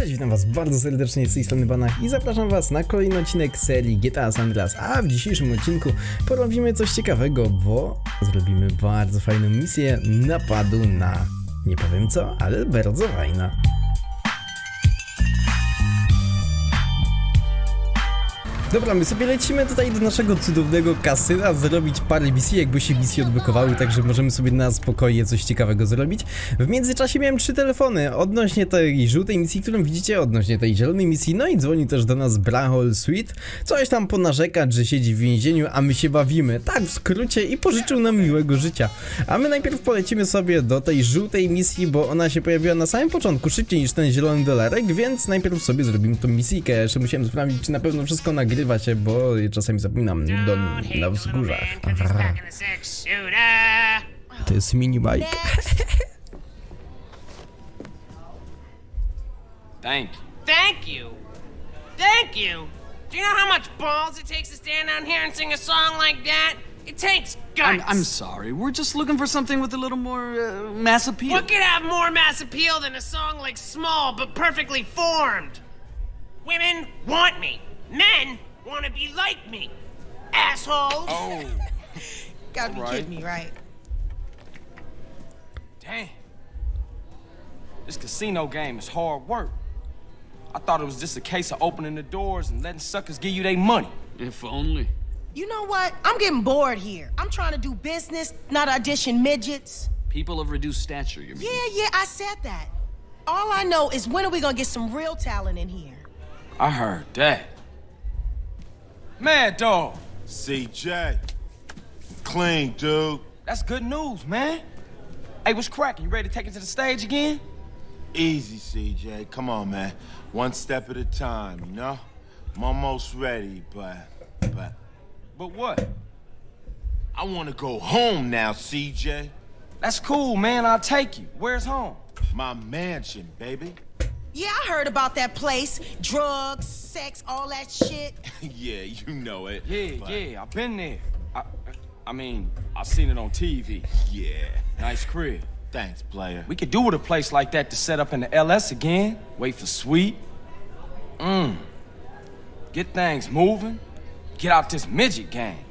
Cześć, witam was bardzo serdecznie z tej strony Banach i zapraszam was na kolejny odcinek serii GTA San Andreas, a w dzisiejszym odcinku porobimy coś ciekawego, bo zrobimy bardzo fajną misję napadu na, nie powiem co, ale bardzo fajna. Dobra, my sobie lecimy tutaj do naszego cudownego kasyna zrobić parę misji, jakby się misje odblokowały, także możemy sobie na spokojnie coś ciekawego zrobić. W międzyczasie miałem trzy telefony odnośnie tej żółtej misji, którą widzicie, odnośnie tej zielonej misji, no i dzwoni też do nas Brahol Sweet, coś tam ponarzekać, że siedzi w więzieniu, a my się bawimy, tak w skrócie i pożyczył nam miłego życia. A my najpierw polecimy sobie do tej żółtej misji, bo ona się pojawiła na samym początku, szybciej niż ten zielony dolarek, więc najpierw sobie zrobimy tą misję. Jeszcze musiałem sprawdzić, czy na pewno wszystko nagrywa się, bo czasami zapominam do, na wzgórzach. Aha, to jest mini bike. Thank you. Thank you. Thank you. Do you know how much balls it takes to stand down here and sing a song like that? It takes guts. I'm, I'm sorry. We're just looking for something with a little more uh, mass appeal. What could have more mass appeal than a song like Small but perfectly formed? Women want me. Men want to be like me. Assholes. Oh, Gotta be Alright. kidding me, right? damn. This casino game is hard work. I thought it was just a case of opening the doors and letting suckers give you their money. If only. You know what? I'm getting bored here. I'm trying to do business, not audition midgets. People of reduced stature, you mean? Yeah, yeah, I said that. All I know is when are we gonna get some real talent in here? I heard that. Mad dog. CJ. Clean, dude. That's good news, man. Hey, what's cracking? You ready to take it to the stage again? Easy, CJ. Come on, man. One step at a time, you know? I'm almost ready, but. But. But what? I want to go home now, CJ. That's cool, man. I'll take you. Where's home? My mansion, baby. Yeah, I heard about that place. Drugs, sex, all that shit. yeah, you know it. Yeah, but- yeah, I've been there. I, I mean, I've seen it on TV. Yeah. Nice crib. Thanks, player. We could do with a place like that to set up in the LS again. Wait for Sweet. Mmm. Get things moving. Get out this midget game.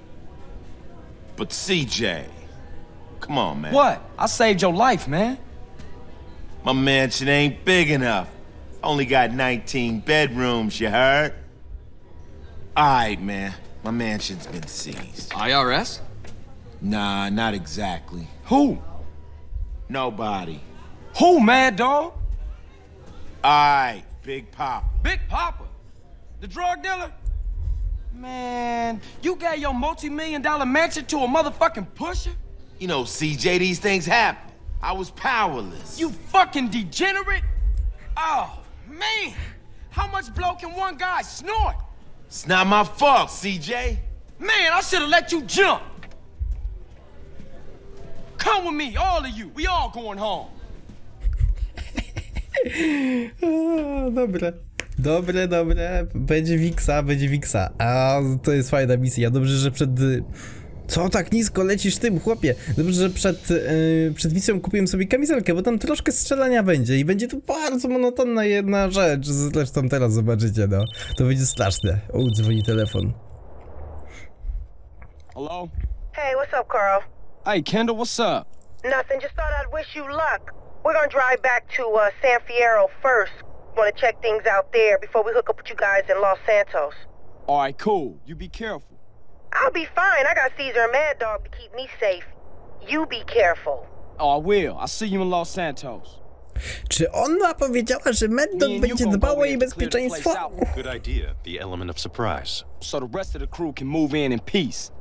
But CJ. Come on, man. What? I saved your life, man. My mansion ain't big enough. Only got 19 bedrooms, you heard? Alright, man. My mansion's been seized. IRS? Nah, not exactly. Who? Nobody. Who, mad dog? Alright, Big Pop. Big Papa. The drug dealer? Man, you gave your multi-million dollar mansion to a motherfucking pusher? You know, CJ, these things happen. I was powerless. You fucking degenerate? Oh, man. How much blow can one guy snort? It's not my fault, CJ. Man, I should have let you jump. Come with me, all of you. We all going home. O, dobre. Dobre, dobre. Będzie Wiksa, będzie Wiksa. A to jest fajna misja. Dobrze, że przed. Co tak nisko lecisz tym, chłopie? Dobrze, że przed, yy, przed misją kupiłem sobie kamizelkę, bo tam troszkę strzelania będzie i będzie to bardzo monotonna jedna rzecz. Zresztą teraz zobaczycie, no. To będzie straszne. O, dzwoni telefon. Hello? Hey, what's up, Carl? Hey, Kendall, what's up? Nothing. Just thought I'd wish you luck. We're gonna drive back to uh, San Fierro first. Want to check things out there before we hook up with you guys in Los Santos. All right, cool. You be careful. I'll be fine. I got Caesar and Mad Dog to keep me safe. You be careful. Oh, I will. I'll see you in Los Santos. Czy ona powiedziała, że będzie dbał o jej bezpieczeństwo? Good idea. The element of surprise. So the rest of the crew can move in in peace.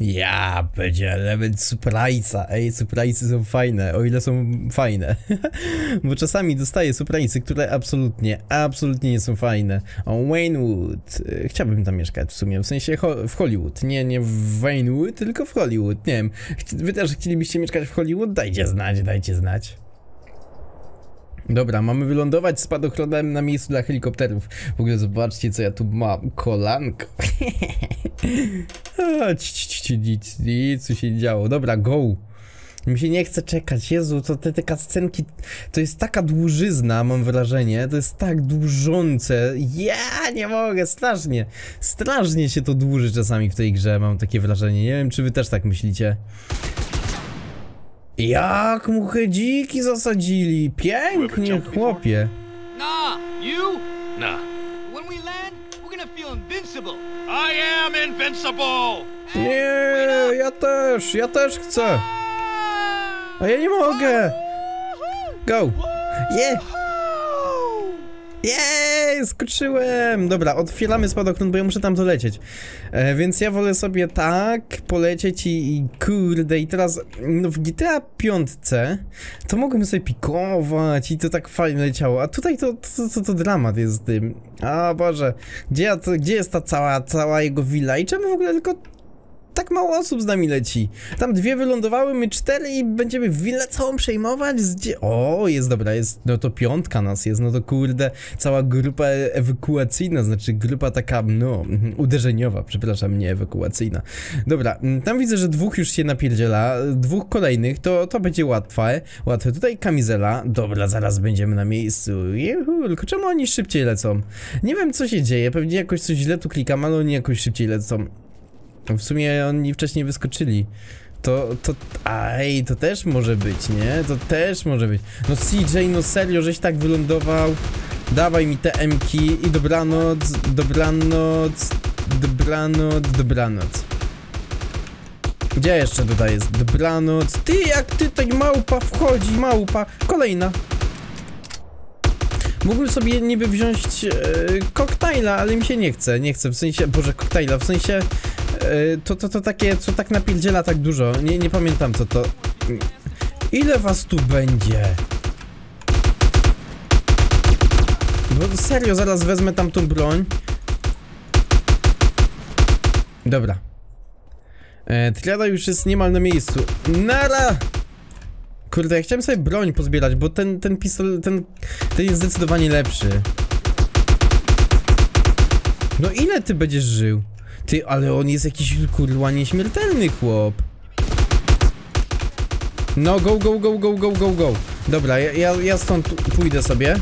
Ja, będzie element surprise'a. Ej, surprise'y są fajne, o ile są fajne. Bo czasami dostaję surprise'y, które absolutnie, absolutnie nie są fajne. O, Waynewood. E, Chciałbym tam mieszkać w sumie, w sensie ho w Hollywood. Nie, nie w Waynewood, tylko w Hollywood. Nie wiem, wy też chcielibyście mieszkać w Hollywood? Dajcie znać, dajcie znać. Dobra, mamy wylądować spadochronem na miejscu dla helikopterów. W ogóle zobaczcie, co ja tu mam. Kolanko. Nic, nic, co się działo. Dobra, go. Mi się nie chce czekać, Jezu, to te, te cutscenki, to jest taka dłużyzna, mam wrażenie, to jest tak dłużące, ja nie mogę, strasznie, strasznie się to dłuży czasami w tej grze, mam takie wrażenie, nie wiem, czy wy też tak myślicie. Jak mu dziki zasadzili, pięknie, chłopie. Nah, you? Nah. When we land, we're gonna feel invincible. I am invincible! Nie, ja też, ja też chcę. A ja nie mogę. Go. Je. Jej, skoczyłem! Dobra, otwieramy spadochron, bo ja muszę tam dolecieć. E, więc ja wolę sobie tak polecieć i, i kurde, i teraz no w GTA 5 to mogłem sobie pikować i to tak fajnie leciało, a tutaj to, to, to, to dramat jest z tym. A Boże, gdzie, ja to, gdzie jest ta cała, cała jego willa i czemu w ogóle tylko tak mało osób z nami leci. Tam dwie wylądowały, my cztery i będziemy willę całą przejmować? Gdzie? O, jest dobra, jest, no to piątka nas jest, no to kurde, cała grupa ewakuacyjna, znaczy grupa taka, no, uderzeniowa, przepraszam, nie ewakuacyjna. Dobra, tam widzę, że dwóch już się napierdziela, dwóch kolejnych, to, to będzie łatwe, łatwe. Tutaj kamizela, dobra, zaraz będziemy na miejscu, Juhu, tylko czemu oni szybciej lecą? Nie wiem, co się dzieje, pewnie jakoś coś źle tu klikam, ale oni jakoś szybciej lecą. W sumie oni wcześniej wyskoczyli. To, to, aj, to też może być, nie? To też może być. No CJ, no serio, żeś tak wylądował. Dawaj mi te M-ki i dobranoc, dobranoc, dobranoc, dobranoc. Gdzie jeszcze tutaj jest dobranoc? Ty, jak ty tutaj małpa wchodzi, małpa. Kolejna. Mógłbym sobie niby wziąć e, koktajla, ale mi się nie chce, nie chcę, w sensie, boże, koktajla, w sensie e, to, to, to takie, co tak napierdziela tak dużo, nie, nie pamiętam co to. Ile was tu będzie? Bo serio, zaraz wezmę tamtą broń. Dobra. E, triada już jest niemal na miejscu. Nara! Kurde, ja chciałem sobie broń pozbierać, bo ten, ten pistol, ten, ten jest zdecydowanie lepszy. No ile ty będziesz żył? Ty, ale on jest jakiś kurwa nieśmiertelny chłop. No, go, go, go, go, go, go, go. Dobra, ja, ja, ja stąd pójdę sobie.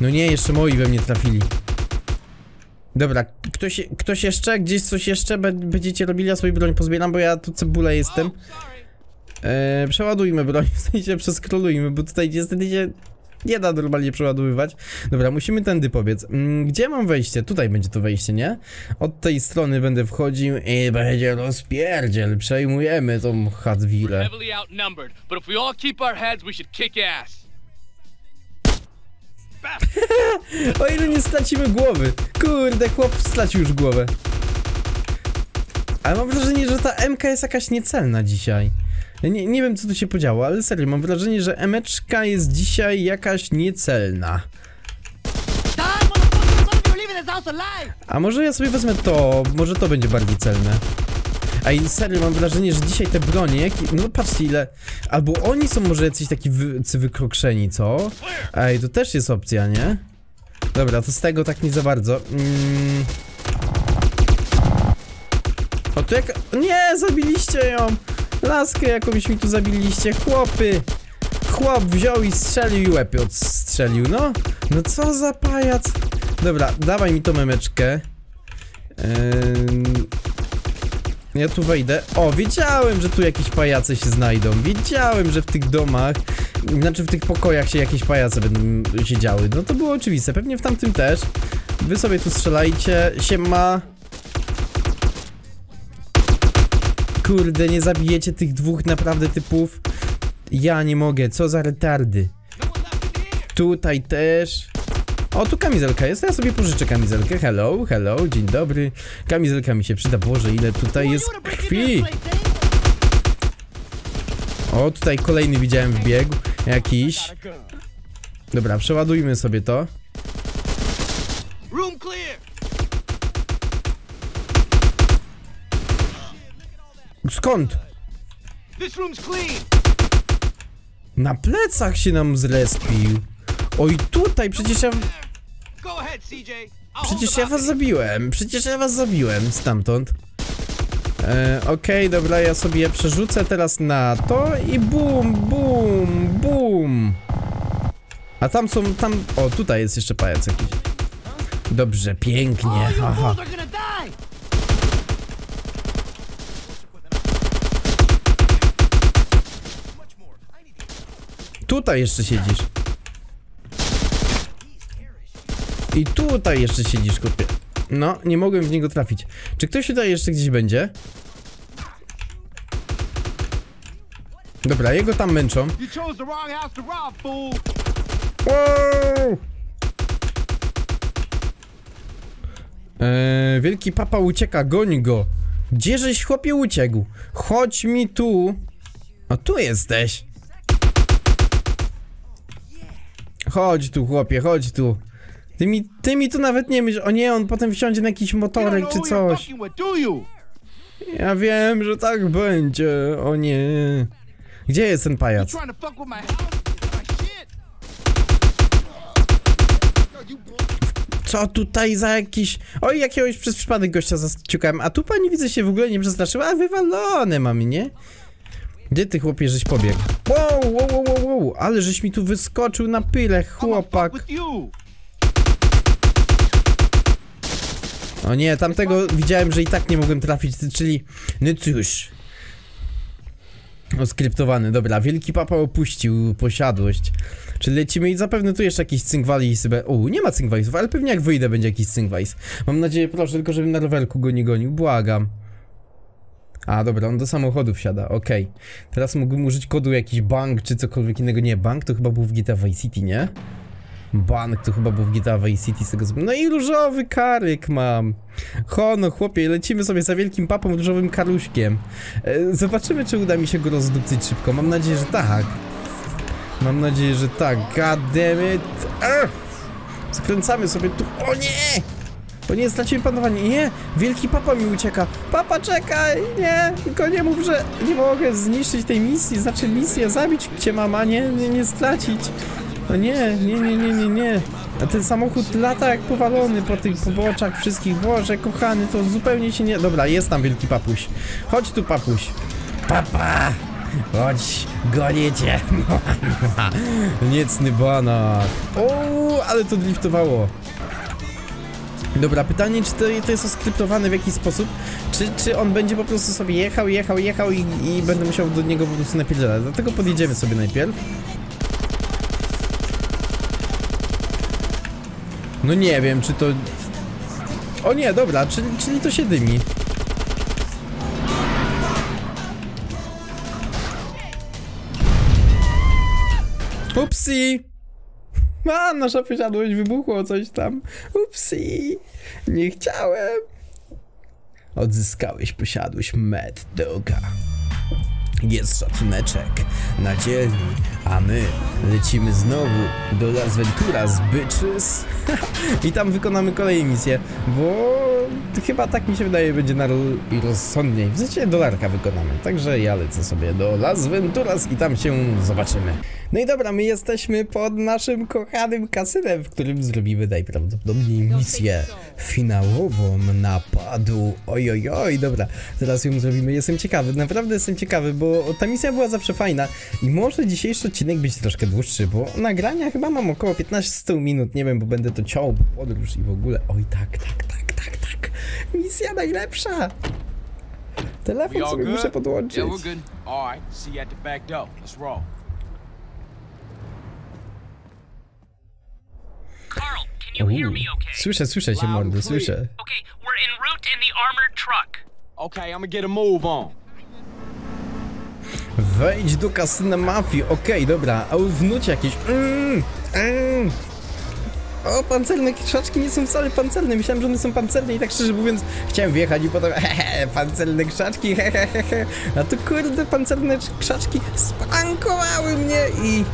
No nie, jeszcze moi we mnie trafili. Dobra, ktoś, ktoś jeszcze? Gdzieś coś jeszcze? Będziecie robili, ja sobie broń pozbieram, bo ja tu cebula jestem. Eee, przeładujmy broń, w sensie przeskrolujmy, bo tutaj niestety się nie da normalnie przeładowywać. Dobra, musimy tędy pobiec. Mm, gdzie mam wejście? Tutaj będzie to wejście, nie? Od tej strony będę wchodził i będzie rozpierdziel. Przejmujemy tą Hadwilę. O ile nie stracimy głowy. Kurde, chłop stracił już głowę. Ale mam wrażenie, że ta MK jest jakaś niecelna dzisiaj. Ja nie, nie wiem, co tu się podziało, ale serio, mam wrażenie, że emeczka jest dzisiaj jakaś niecelna. A może ja sobie wezmę to, może to będzie bardziej celne. A i serio, mam wrażenie, że dzisiaj te bronie, jak, no patrzcie ile, albo oni są może jacyś taki wy, wykrokszeni, co? Ej, to też jest opcja, nie? Dobra, to z tego tak nie za bardzo. Mm. O, tu jak... Nie, zabiliście ją! Laskę jakąś mi tu zabiliście, chłopy! Chłop wziął i strzelił i łepy odstrzelił, no. No co za pajac. Dobra, dawaj mi tą memeczkę. Ja tu wejdę. O, wiedziałem, że tu jakieś pajace się znajdą. Wiedziałem, że w tych domach, znaczy w tych pokojach się jakieś pajace będą się działy. No to było oczywiste. Pewnie w tamtym też. Wy sobie tu strzelajcie. Siema. Kurde, nie zabijecie tych dwóch naprawdę typów. Ja nie mogę, co za retardy. Tutaj też. O, tu kamizelka jest, ja sobie pożyczę kamizelkę. Hello, hello, dzień dobry. Kamizelka mi się przyda, Boże, ile tutaj jest krwi. O, tutaj kolejny widziałem wbiegł, jakiś. Dobra, przeładujmy sobie to. Skąd? This room's clean. Na plecach się nam zrespił. Oj, tutaj, przecież ja... Go ahead, CJ. I'll hold Przecież ja was zabiłem, przecież ja was zabiłem stamtąd. E, Okej, dobra, ja sobie przerzucę teraz na to i bum, bum, bum. A tam są, tam, o tutaj jest jeszcze pajac jakiś. Dobrze, pięknie, haha. Tutaj jeszcze siedzisz. I tutaj jeszcze siedzisz, kupie. No, nie mogłem w niego trafić. Czy ktoś tutaj jeszcze gdzieś będzie? Dobra, jego tam męczą. Wow! Eee, wielki papa ucieka, goń go. Gdzieżeś chłopie uciekł? Chodź mi tu. A tu jesteś. Chodź tu chłopie, chodź tu. Ty mi, ty mi tu nawet nie myśl. O nie, on potem wsiądzie na jakiś motorek czy coś. Ja wiem, że tak będzie. O nie. Gdzie jest ten pajac? Co tutaj za jakiś... Oj, jakiegoś przez przypadek gościa zaciukałem. A tu pani widzę się w ogóle nie przestraszyła, a wywalone mamy, nie? Gdzie ty chłopie żeś pobiegł? Wow, wow, wow, wow, wow, ale żeś mi tu wyskoczył na pyle, chłopak. O nie, tamtego widziałem, że i tak nie mogłem trafić, czyli... No cóż. Oskryptowany, dobra, wielki papa opuścił posiadłość. Czyli lecimy i zapewne tu jeszcze jakiś cynkwali sobie... U, nie ma cynkwalisów, ale pewnie jak wyjdę będzie jakiś cynkwalis. Mam nadzieję, proszę, tylko żebym na rowerku go nie gonił, błagam. A, dobra, on do samochodu wsiada, okej. Teraz mógłbym użyć kodu jakiś bank, czy cokolwiek innego. Nie, bank to chyba był w GTA Vice City, nie? Bank to chyba był w GTA Vice City z tego co- No i różowy karyk mam. Ho, chłopie, lecimy sobie za wielkim papą różowym karuśkiem. E, zobaczymy, czy uda mi się go rozdupcyć szybko. Mam nadzieję, że tak. Mam nadzieję, że tak. God damn it. Skręcamy sobie tu. O nie! O nie, straciłem panowanie. Nie! Wielki papa mi ucieka. Papa, czekaj! Nie! Tylko nie mów, że nie mogę zniszczyć tej misji. Znaczy misję zabić cię, mama. Nie, nie, nie stracić. No nie, nie, nie, nie, nie, nie. A ten samochód lata jak powalony po tych poboczach wszystkich. Boże, kochany, to zupełnie się nie... Dobra, jest tam wielki papuś. Chodź tu, papuś. Papa! Chodź, gonię cię. Niecny banat. O, ale to driftowało. Dobra, pytanie, czy to, to jest oskryptowane w jakiś sposób, czy, czy on będzie po prostu sobie jechał, jechał, jechał i, i będę musiał do niego po prostu napierdzielać. Dlatego podjedziemy sobie najpierw. No nie wiem, czy to... O nie, dobra, czyli, czyli to się dymi. Upsi! A, nasza posiadłość wybuchło coś tam. Upsi! Nie chciałem. Odzyskałeś posiadłość Mad Doga. Jest szacuneczek na dzielni, a my lecimy znowu do Las Venturas, bitches. I tam wykonamy kolejną misję, bo chyba tak mi się wydaje będzie na i rozsądniej. W sensie dolarka wykonamy, także ja lecę sobie do Las Venturas i tam się zobaczymy. No i dobra, my jesteśmy pod naszym kochanym kasynem, w którym zrobimy najprawdopodobniej misję finałową napadu. Oj, oj, oj, dobra, teraz ją zrobimy. Jestem ciekawy, naprawdę jestem ciekawy, bo ta misja była zawsze fajna i może dzisiejszy odcinek być troszkę dłuższy, bo nagrania chyba mam około 15 minut, nie wiem, bo będę to ciął, podróż i w ogóle. Oj, tak, tak, tak, tak, tak. Misja najlepsza. Telefon sobie good? muszę podłączyć. Yeah, we're good. All right, see you at the back door. Let's roll. Carl, can you hear me okay? Słyszę, słyszę cię, Loud and mordo, clear. słyszę. Okay, we're en route in the armored truck. Okay, I'm gonna get a move on. Wejdź do kasyna mafii, okej, dobra, a wnuć jakieś. Mm, mm. O, pancerne krzaczki nie są wcale pancerne. Myślałem, że one są pancerne i tak szczerze mówiąc chciałem wjechać i potem hehe, pancerne krzaczki, hehehe. A tu kurde, pancerne krzaczki spankowały mnie i...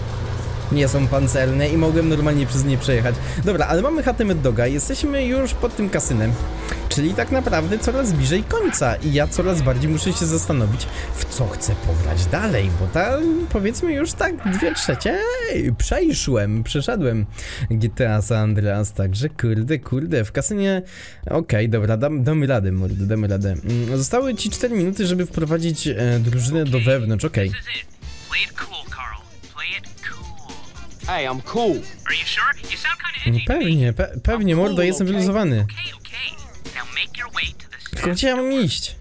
nie są pancerne i mogłem normalnie przez nie przejechać. Dobra, ale mamy chatę Doga, jesteśmy już pod tym kasynem, czyli tak naprawdę coraz bliżej końca i ja coraz bardziej muszę się zastanowić, w co chcę pograć dalej, bo ta, powiedzmy już tak dwie trzecie, ej, przejszłem, przeszedłem GTA San Andreas, także kurde, kurde, w kasynie, okej, dobra, dam, damy radę, mordy, damy radę. Mm, Zostały ci 4 minuty, żeby wprowadzić e, drużynę do wewnątrz, okej. Cool. Hey, I'm cool. Are you sure? You sound kind of edgy. to me. Pewnie, pe pewnie, mordo, jestem wyluzowany. Okay, okay. Tylko gdzie ja mam iść?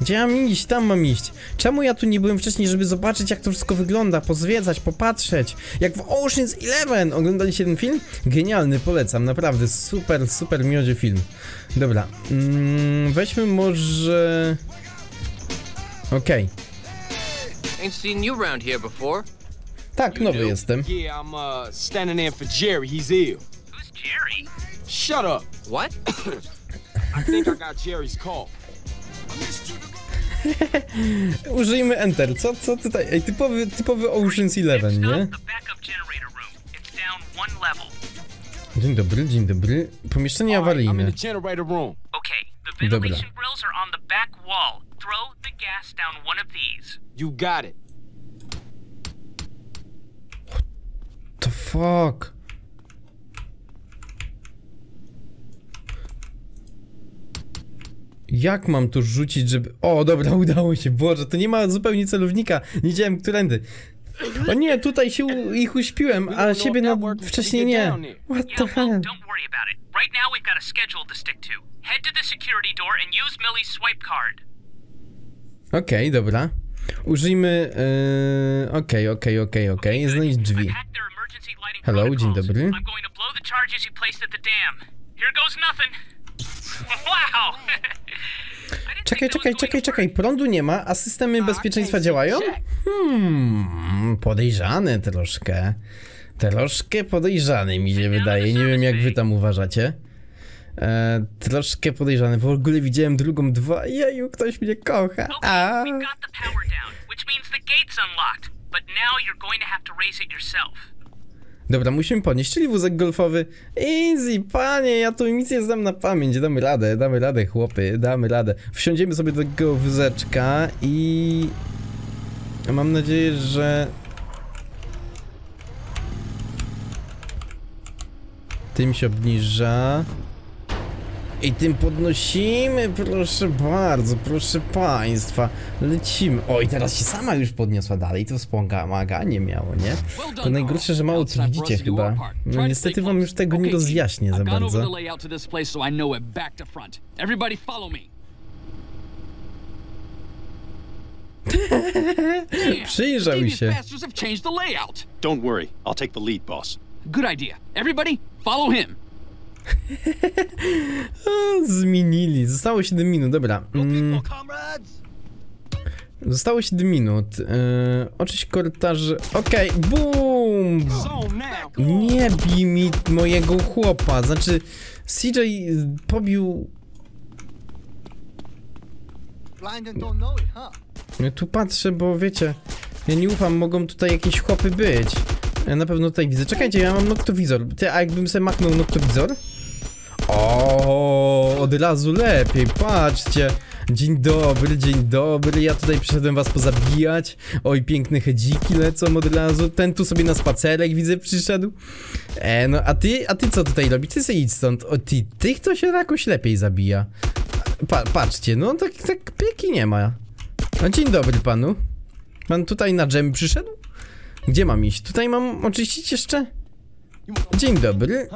Gdzie ja mam iść? Tam mam iść. Czemu ja tu nie byłem wcześniej, żeby zobaczyć jak to wszystko wygląda, pozwiedzać, popatrzeć? Jak w Ocean's Eleven! Oglądaliście ten film? Genialny, polecam, naprawdę super, super miodzie film. Dobra, mm, weźmy może... Okej. Ain't seen you around here before. Tak, nowy jestem. Yeah, I'm uh standing in for Jerry. He's ill. Who's Jerry? Shut up. What? I think I got Jerry's call. Użyjmy Enter, co, co tutaj? Ej, typowy, typowy Ocean's Eleven, nie? Dzień dobry, dzień dobry. Pomieszczenie All right, I'm in awaryjne. the generator room. Okay, the Dobra. ventilation grills are on the back wall. Throw the gas down one of these. You got it. The fuck? Jak mam to rzucić, żeby... O, dobra, udało się, Boże, to nie ma zupełnie celownika, nie wiedziałem, którędy. O nie, tutaj się u, ich uśpiłem, a siebie na... wcześniej nie. What the hell? don't worry about it. Right now, we've got a schedule to stick to. Head to the security door and use Millie's swipe card. Okej, dobra. Użyjmy... Yy... Okej, okej, okej, okej, znajdź drzwi. Hello, dzień dobry. I'm going to blow the charges you placed at the dam. Here goes nothing. Wow! Czekaj, czekaj, czekaj, czekaj, prądu nie ma, a systemy bezpieczeństwa działają? Hmm, podejrzane troszkę. Troszkę podejrzany mi się wydaje, nie wiem jak wy tam uważacie. E, troszkę podejrzany, w ogóle widziałem drugą dwa, jeju, ktoś mnie kocha. A. Which means the gate's unlocked. But now you're going to have to raise it yourself. Dobra, musimy podnieść, czyli wózek golfowy. Easy, panie, ja tu misję znam na pamięć, damy radę, damy radę, chłopy, damy radę. Wsiądziemy sobie do tego wózeczka i... Mam nadzieję, że... Tym się obniża. I tym podnosimy, proszę bardzo, proszę państwa. Lecimy. Oj, teraz się sama już podniosła dalej, to wspomaganie miało, nie? To najgorsze, że mało co widzicie chyba. No niestety wam już tego nie rozjaśnię za bardzo. Przyjrzał się. Don't worry, I'll take the lead, boss. Good idea. Everybody, follow him. Zmienili. Zostało 7 minut, dobra. Mm, zostało 7 minut. Yy, oczyść korytarze. Okej, boom! Zone now. Nie bij mi mojego chłopa. Znaczy, CJ pobił. Ja tu patrzę, bo wiecie, ja nie ufam, mogą tutaj jakieś chłopy być. Na pewno tutaj widzę. Czekajcie, ja mam noktowizor. Ty, a jakbym sobie machnął noktowizor? O, od razu lepiej, patrzcie. Dzień dobry, dzień dobry. Ja tutaj przyszedłem was pozabijać. Oj, piękne hedziki lecą od razu. Ten tu sobie na spacerek widzę przyszedł. E, no a ty, a ty co tutaj robisz? Ty sobie idź stąd. O, ty, tych to się jakoś lepiej zabija. Pa, patrzcie, no tak, tak pieki nie ma. No dzień dobry panu. Pan tutaj na dżem przyszedł? Gdzie mam iść? Tutaj mam oczyścić jeszcze? Dzień dobry.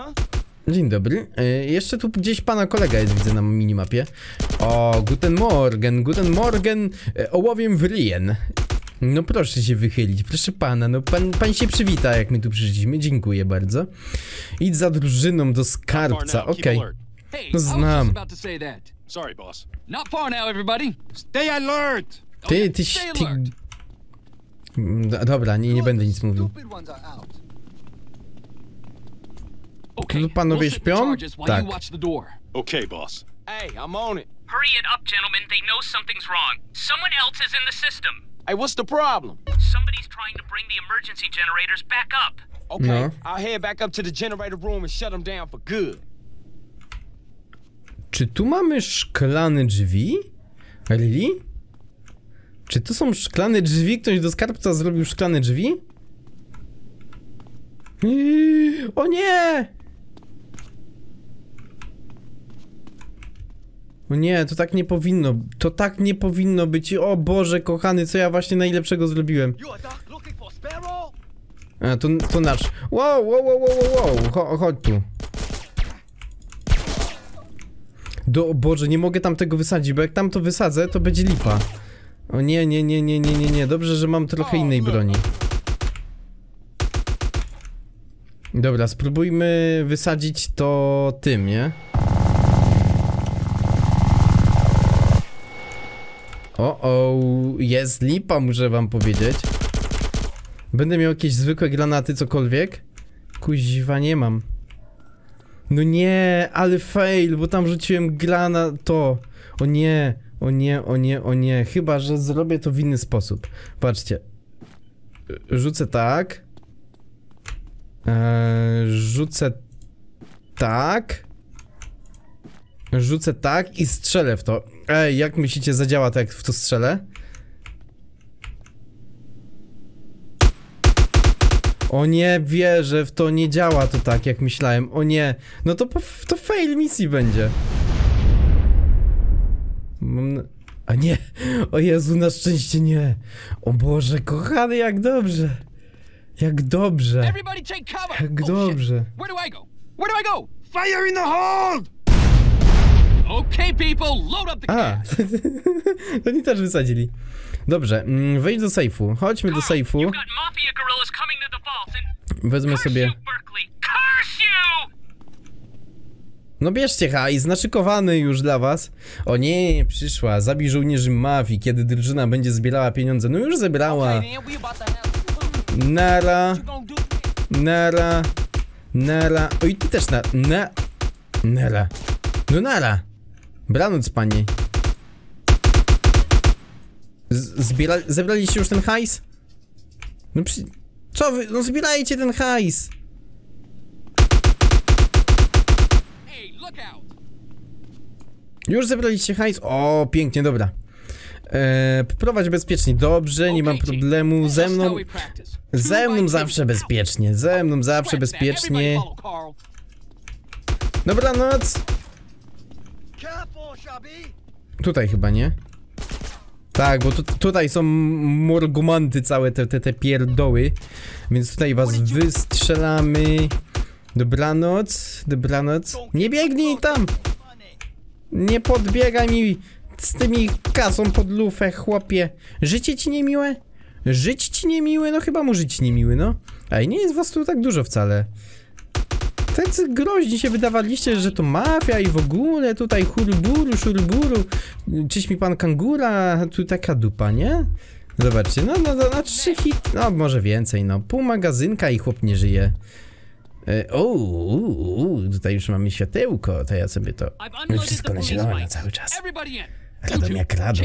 Dzień dobry. E, jeszcze tu gdzieś pana kolega jest, widzę na minimapie. O, guten Morgen, guten Morgen, e, ołowiem wrien. No proszę się wychylić, proszę pana, no pan, pan się przywita, jak my tu przyszliśmy, dziękuję bardzo. Idź za drużyną do skarbca, okej. I No znam. alert! Oh, Ty, ty, ty... Mm, do- Dobra, nie, nie będę nic mówił. Tu panowie śpią? Tak. Okay, boss. Hey, I'm on it. Hurry it up, gentlemen. They know something's wrong. Someone else is in the system. Hey, what's the problem? Somebody's trying to bring the emergency generators back up. Okay, No. I'll head back up to the generator room and shut them down for good. Czy tu mamy szklane drzwi? Really? Czy tu są szklane drzwi? Ktoś do skarbca zrobił szklane drzwi? Iii, O nie! O nie, to tak nie powinno. To tak nie powinno być. O Boże, kochany, co ja właśnie najlepszego zrobiłem. A to, to nasz. Wow, wow, wow, wow, wow, wow. Cho, chodź tu. Do, o Boże, nie mogę tam tego wysadzić, bo jak tam to wysadzę, to będzie lipa. O nie, nie, nie, nie, nie, nie, nie. Dobrze, że mam trochę innej broni. Dobra, spróbujmy wysadzić to tym, nie? O, o, jest lipa, muszę wam powiedzieć. Będę miał jakieś zwykłe granaty, cokolwiek? Kuźwa, nie mam. No nie, ale fail, bo tam rzuciłem grana to. O nie, o nie, o nie, o nie. Chyba, że zrobię to w inny sposób. Patrzcie. Rzucę tak. Eee, rzucę tak. Rzucę tak i strzelę w to. Ej, jak myślicie, zadziała tak, jak w to strzelę? O nie, wierzę w to, nie działa to tak, jak myślałem. O nie, no to, to fail misji będzie. Mam na... A nie, o Jezu, na szczęście nie. O Boże, kochany, jak dobrze. Jak dobrze. Everybody take cover! Jak Oh, shit. dobrze. Where do I go? Where do I go? Fire in the hold! Okay, people, load up the A, oni też wysadzili. Dobrze, mm, wejdź do sejfu. Chodźmy do sejfu. You've got mafia gorillas coming to the vault and Wezmę curse sobie... you, Berkeley. Curse you! No bierzcie hajs, naszykowany już dla was. O nie, przyszła, zabij żołnierzy mafii, kiedy drużyna będzie zbierała pieniądze. No już zebrała. Nara, nara, nara. Oj, ty też na... na... Nara. No nara. Branoc, panie. Z- Zbiera... Zebraliście już ten hajs? No przy... Co wy? No zbierajcie ten hajs! Już zebraliście hajs? O, pięknie, dobra. Eee, poprowadź bezpiecznie, dobrze, nie mam problemu. Ze mną, ze Two mną zawsze bezpiecznie, ze mną zawsze bezpiecznie. Dobranoc. Tutaj chyba, nie? Tak, bo tu, tutaj są morgumanty całe, te, te, te pierdoły. Więc tutaj was wystrzelamy. Dobranoc, dobranoc. Nie biegnij tam! Nie podbiegaj mi z tymi kasą pod lufę, chłopie. Życie ci niemiłe? Żyć ci niemiłe? No chyba mu żyć niemiły, no. Ej, nie jest was tu tak dużo wcale. Tacy groźni się wydawaliście, że to mafia i w ogóle tutaj huruburu, szuruburu. Czyś mi pan kangura, tu taka dupa, nie? Zobaczcie, no, no, no, na trzy hit, no może więcej, no. Pół magazynka i chłop nie żyje. E, o, u, u, tutaj już mamy światełko, to ja sobie to... Wszystko na zielono bikes. cały czas. Radą jak radą.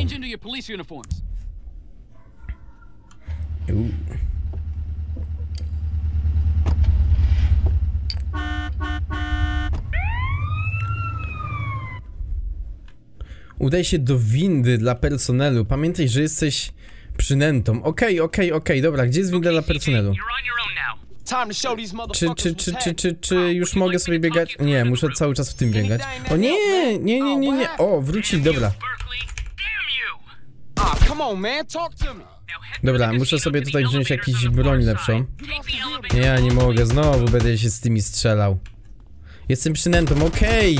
Udaj się do windy dla personelu. Pamiętaj, że jesteś przynętą. Okej, okej, okej, dobra, gdzie jest winda Okay, dla personelu? Czy, czy, czy, czy, czy, czy już mogę sobie biegać? Nie, muszę cały czas w tym biegać. O nie, nie, nie, nie, nie. O, wrócili, Damn dobra. Ah, Dobra, muszę sobie tutaj wziąć jakiś broń lepszą. Ja nie mogę, znowu będę się z tymi strzelał. Jestem przynętą, okej.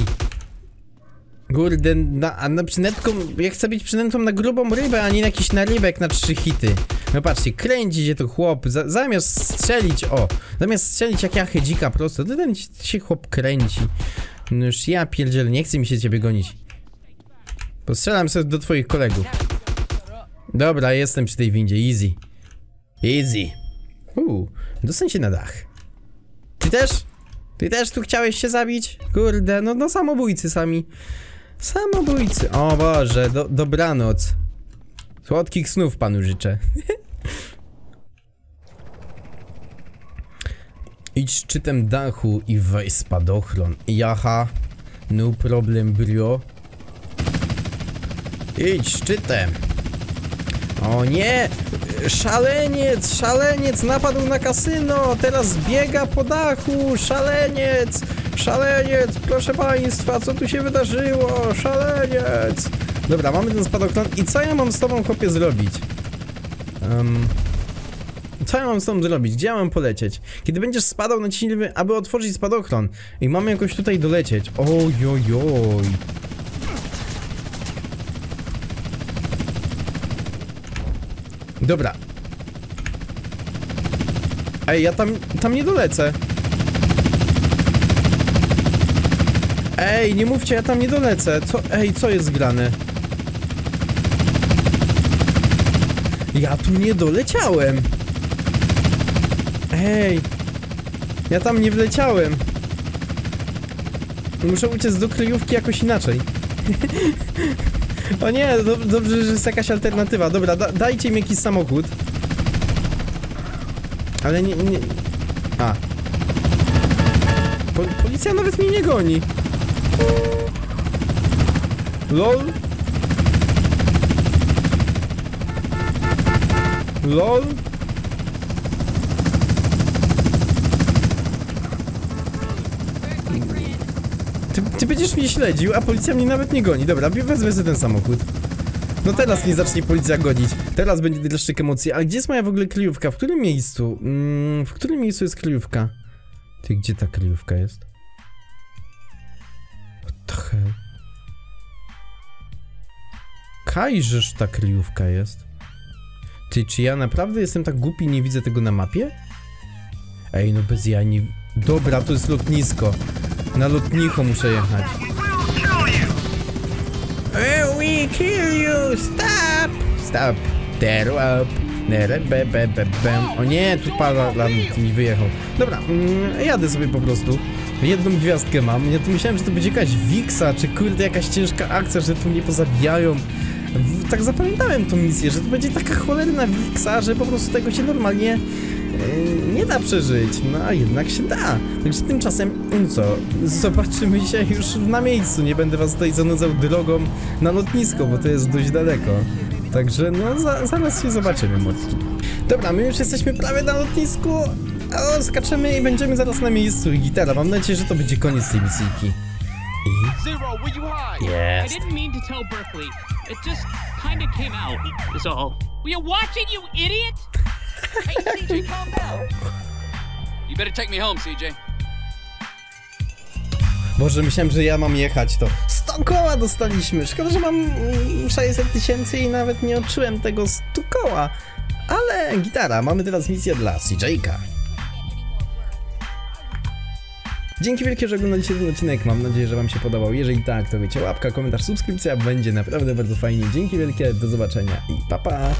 Kurde, na, a na przynętką, ja chcę być przynętą na grubą rybę, a nie na jakiś narybek na trzy hity. No patrzcie, kręci się to chłop, za, zamiast strzelić, o, zamiast strzelić jak ja hedzika prosto, to ten się chłop kręci. No już ja pierdzielę, nie chcę mi się ciebie gonić. Postrzelam sobie do twoich kolegów. Dobra, jestem przy tej windzie, easy. Easy. Uuu, dostań się na dach. Ty też? Ty też tu chciałeś się zabić? Kurde, no, no samobójcy sami. Samobójcy. O Boże, do, dobranoc. Słodkich snów panu życzę. Idź szczytem dachu i weź spadochron. Jaha, no problem bro. Idź szczytem. O nie! Szaleniec! Szaleniec napadł na kasyno! Teraz biega po dachu! Szaleniec! Szaleniec! Proszę państwa, co tu się wydarzyło? Szaleniec! Dobra, mamy ten spadochron i co ja mam z tobą, chłopie, zrobić? Um, co ja mam z tobą zrobić? Gdzie ja mam polecieć? Kiedy będziesz spadał, naciśnij aby otworzyć spadochron. I mamy jakoś tutaj dolecieć. Ojojoj. Dobra. Ej, ja tam, tam nie dolecę. Ej, nie mówcie, ja tam nie dolecę. Co, ej, co jest grane? Ja tu nie doleciałem. Ej. Ja tam nie wleciałem. Muszę uciec do kryjówki jakoś inaczej. o nie, do, dobrze, że jest jakaś alternatywa. Dobra, da, dajcie mi jakiś samochód. Ale nie, nie... A. Po, policja nawet mnie nie goni. LOL. LOL. Ty, ty będziesz mnie śledził, a policja mnie nawet nie goni. Dobra, wezmę sobie ten samochód. No teraz mnie zacznie policja gonić. Teraz będzie dreszczyk emocji. A gdzie jest moja w ogóle kryjówka? W którym miejscu? Mm, w którym miejscu jest kryjówka? Ty, gdzie ta kryjówka jest? Hell? Kajżeż ta kryjówka jest? Ty, czy ja naprawdę jestem tak głupi i nie widzę tego na mapie? Ej, no bez ja nie... Dobra, to jest lotnisko. Na lotnicho muszę jechać. We kill you! Stop! Stop! Tear up! O nie, tu pada mi wyjechał. Dobra, mm, jadę sobie po prostu. Jedną gwiazdkę mam. Ja tu myślałem, że to będzie jakaś wiksa, czy kurde jakaś ciężka akcja, że tu mnie pozabijają. Tak zapamiętałem tą misję, że to będzie taka cholerna wiksa, że po prostu tego się normalnie e, nie da przeżyć. No a jednak się da. Także tymczasem, no co, zobaczymy się już na miejscu. Nie będę was tutaj zanudzał drogą na lotnisko, bo to jest dość daleko. Także no za, zaraz się zobaczymy, młotki. Dobra, my już jesteśmy prawie na lotnisku. O, skaczemy i będziemy zaraz na miejscu. I gitara, mam nadzieję, że to będzie koniec tej misyjki. I... Zero, where you hide? I Jest. didn't mean to tell Berkeley. It just kinda came out, is all. Were you watching, you idiot? Hey, CJ, calm down. You better take me home, CJ. Boże, myślałem, że ja mam jechać to. 100 koła dostaliśmy. Szkoda, że mam mm, 600 tysięcy i nawet nie odczułem tego 100 koła. Ale gitara, mamy teraz misję dla CJ-ka. Dzięki wielkie, że oglądaliście ten odcinek. Mam nadzieję, że Wam się podobał. Jeżeli tak, to wiecie, łapka, komentarz, subskrypcja będzie naprawdę bardzo fajnie. Dzięki wielkie, do zobaczenia i pa pa!